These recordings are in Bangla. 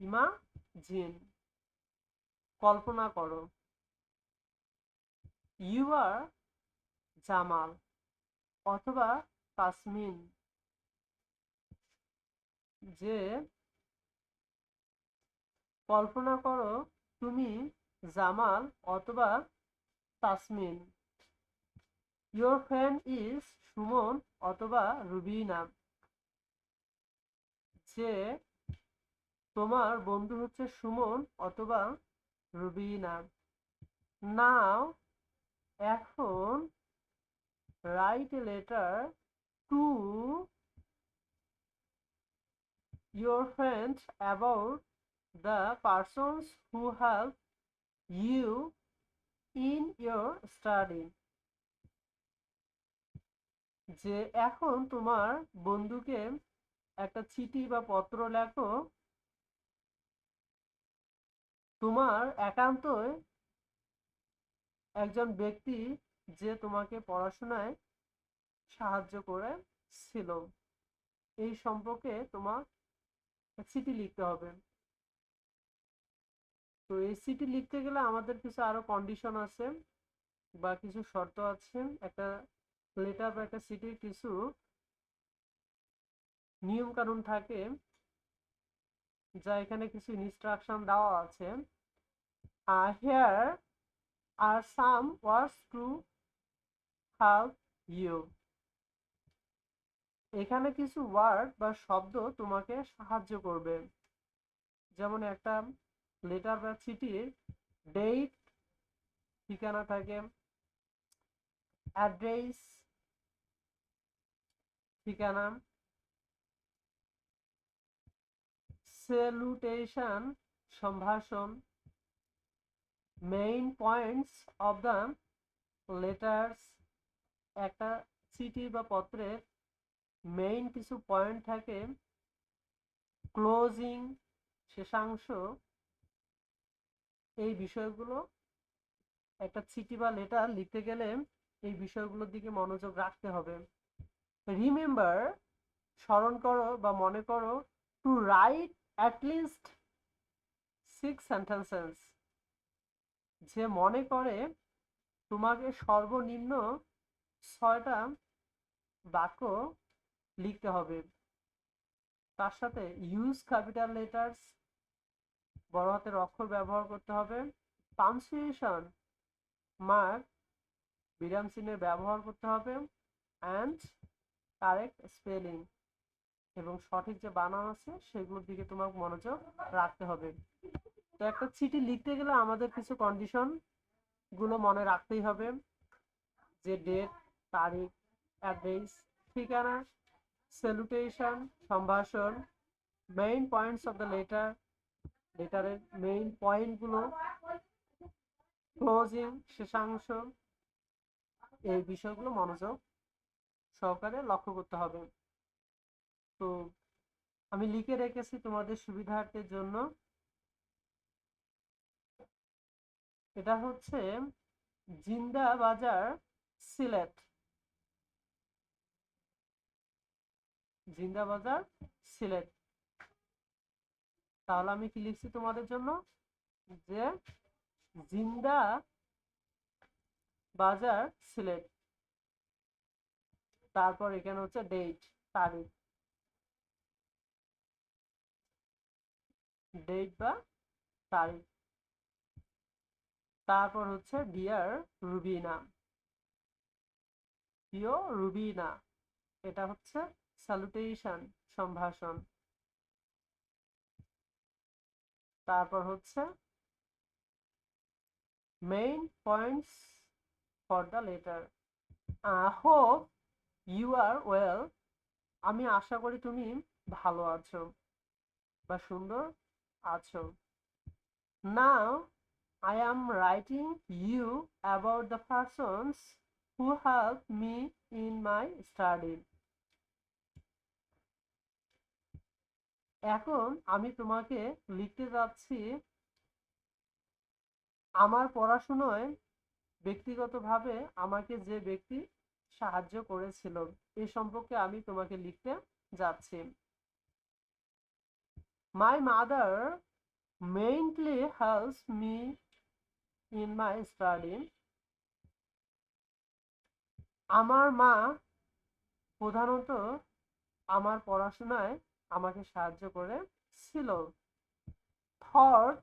ইমাজিন কল্পনা করো। ইউ আর জামাল অথবা তাসমিন যে কল্পনা করো তুমি জামাল অথবা Tasmin. Your friend is Suman অথবা রুবিনা। যে তোমার বন্ধু হচ্ছে সুমন অথবা রুবিনা। নাও, এখন write a letter to your friends about the persons who help you in your study যে এখন তোমার বন্ধুকে একটা চিঠি বা পত্র লেখো তোমার একান্তই একজন ব্যক্তি যে তোমাকে পড়াশোনায় সাহায্য করেছিল এই সম্পর্কে তোমার চিঠি লিখতে হবে। তো এই চিঠি লিখতে গেলে আমাদের কিছু আরও কন্ডিশন আছে বা কিছু শর্ত আছে। একটা লেটার বা একটা চিঠির কিছু নিয়ম কানুন থাকে। যা এখানে কিছু ইনস্ট্রাকশন দেওয়া আছে। আর here are some words to help you এখানে কিছু ওয়ার্ড বা শব্দ তোমাকে সাহায্য করবে। যেমন একটা লেটার বা চিঠির ডেট ঠিকানা থাকে অ্যাড্রেস ঠিকানা সেলুটেশন সম্ভাষণ main points of the letters একটা চিঠি বা পত্রের মেইন কিছু পয়েন্ট থাকে ক্লোজিং শেষাংশ, এই বিষয়গুলো, একটা চিঠি বা লেটার লিখতে গেলে এই বিষয়গুলোর দিকে মনোযোগ রাখতে হবে। রিমেম্বার স্মরণ করো বা মনে করো to write at least six sentences যে মনে করে তোমাকে সর্বনিম্ন ছয়টা বাক্য লিখতে হবে। তার সাথে ইউজ ক্যাপিটাল লেটার্স বড় হাতের অক্ষর ব্যবহার করতে হবে। পাংচুয়েশন মার্ক বিরাম চিহ্নের ব্যবহার করতে হবে। অ্যান্ড কারেক্ট স্পেলিং এবং সঠিক যে বানান আছে, সেগুলোর দিকে তোমার মনোযোগ রাখতে হবে। তো একটা চিঠি লিখতে গেলে আমাদের কিছু কন্ডিশনগুলো মনে রাখতেই হবে, যে ডেট তারিখ অ্যাড্রেস ঠিকানা স্যালুটেশন সম্ভাষণ main points of the letter লেটারের main পয়েন্টগুলো ক্লোজিং শেষাংশ, এই বিষয়গুলো মনোযোগ সহকারে লক্ষ্য করতে হবে। তো আমি লিখে রেখেছি তোমাদের সুবিধার্থের জন্য। এটা হচ্ছে জিন্দা বাজার সিলেট। জিন্দা বাজার সিলেট। তাহলে আমি কি লিখছি তোমাদের জন্য? যে জিন্দা বাজার সিলেট। তারপর এখানে হচ্ছে ডেট তারিখ। ডেট বা তারিখ। তারপর হচ্ছে ডিয়ার রুবিনা প্রিয় রুবিনা এটা হচ্ছে স্যালুটেশন সম্ভাষণ। তারপর হচ্ছে main points for the letter hope you are well আমি আশা করি তুমি ভালো আছো বা সুন্দর। আছো। Now I am writing you about the persons who helped me in my study এখন আমি তোমাকে লিখতে যাচ্ছি আমার পড়াশোনায় ব্যক্তিগতভাবে আমাকে যে ব্যক্তি সাহায্য করেছিল, এ সম্পর্কে আমি তোমাকে লিখতে যাচ্ছি। My mother mainly helps me in my study আমার মা প্রধানত আমার পড়াশোনায় আমাকে সাহায্য করে ছিল third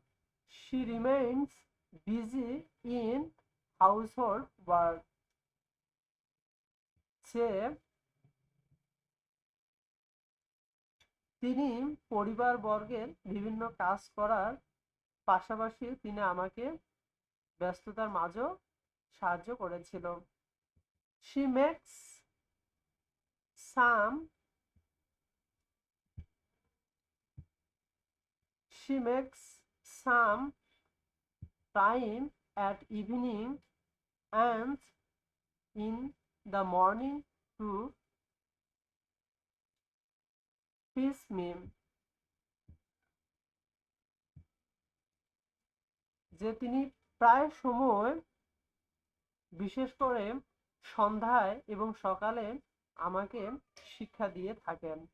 she remains busy in household work সে তিনি পরিবার বর্গের বিভিন্ন কাজ করার পাশাপাশি তিনি আমাকে ব্যস্ততার মাঝেও সাহায্য করেছিল। She makes some she makes some time at evening and in the morning to me যে তিনি প্রায় সময় বিশেষ করে সন্ধ্যায় এবং সকালে আমাকে শিক্ষা দিয়ে থাকেন।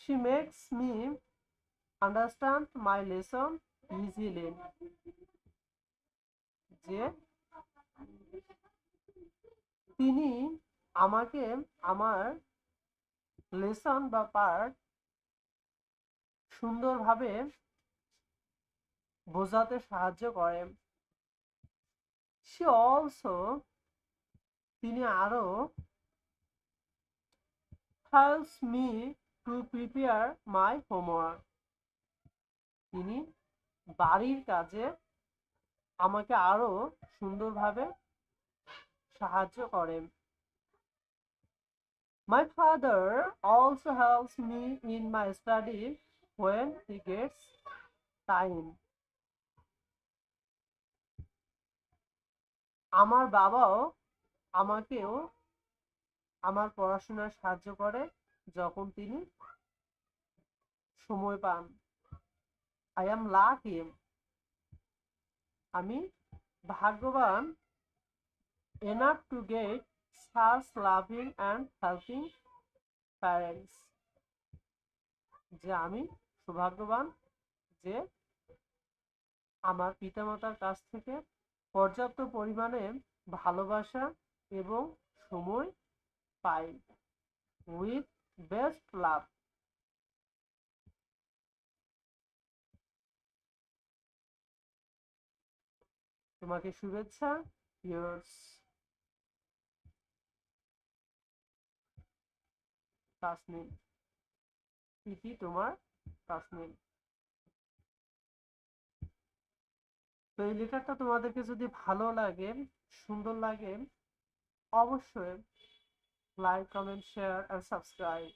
She makes me understand my lesson easily. যে তিনি আমাকে আমার লেসন বা পার্ট সুন্দরভাবে বোঝাতে সাহায্য করেন সে অলসো তিনি আরও টু প্রিপেয়ার মাই হোমওয়ার্ক তিনি বাড়ির কাজে আমাকে আরও সুন্দরভাবে সাহায্য করেন। My father also helps me in my study when he gets time. আমার বাবাও আমাকেও আমার পড়াশোনায় সাহায্য করে যখন তিনি সময় পান আই এম লাকি আমি ভাগ্যবান enough to get such loving and helping parents. যে আমি সৌভাগ্যবান যে আমার পিতামাতার কাছ থেকে পর্যাপ্ত পরিমাণে ভালোবাসা এবং সময় পাই উইথ বেস্ট লাভ তোমাকে শুভেচ্ছা ইয়ার্স তাসনিম ইতি তোমার তাসনিম তো এই লেখাটা তোমাদেরকে যদি ভালো লাগে, সুন্দর লাগে, অবশ্যই লাইক কমেন্ট শেয়ার আর সাবস্ক্রাইব